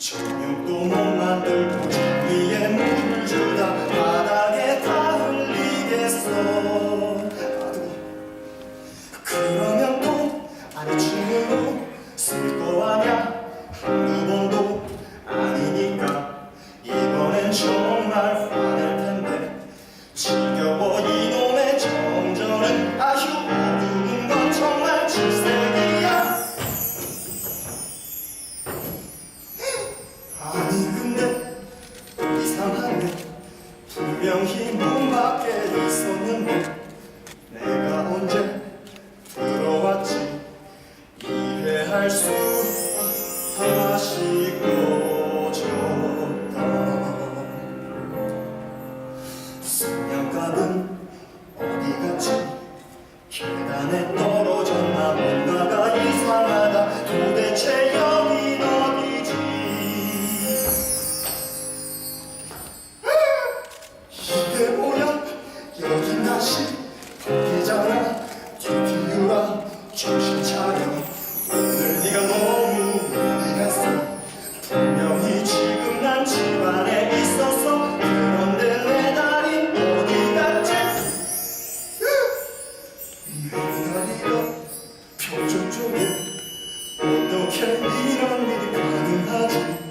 저녁도 못 만들고 위에 물주다. 바닥에 다 흘리겠어 그 분명히 문 밖에 있었는데 내가 언제 들어왔지? 이해할 수 다시 꺼졌다. 승냥갑은 어디 갔지? 계단에 떨어졌나 본가가 다시 포기잖아 뒤뒤우라. 정신 차려. 오늘 네가 너무 무리했어 분명히 지금 난 집안에 있었어 그런데 내 다리 어디 갔지? 내 다리가 표정 중에 어떻게 이런 일이 가능하지?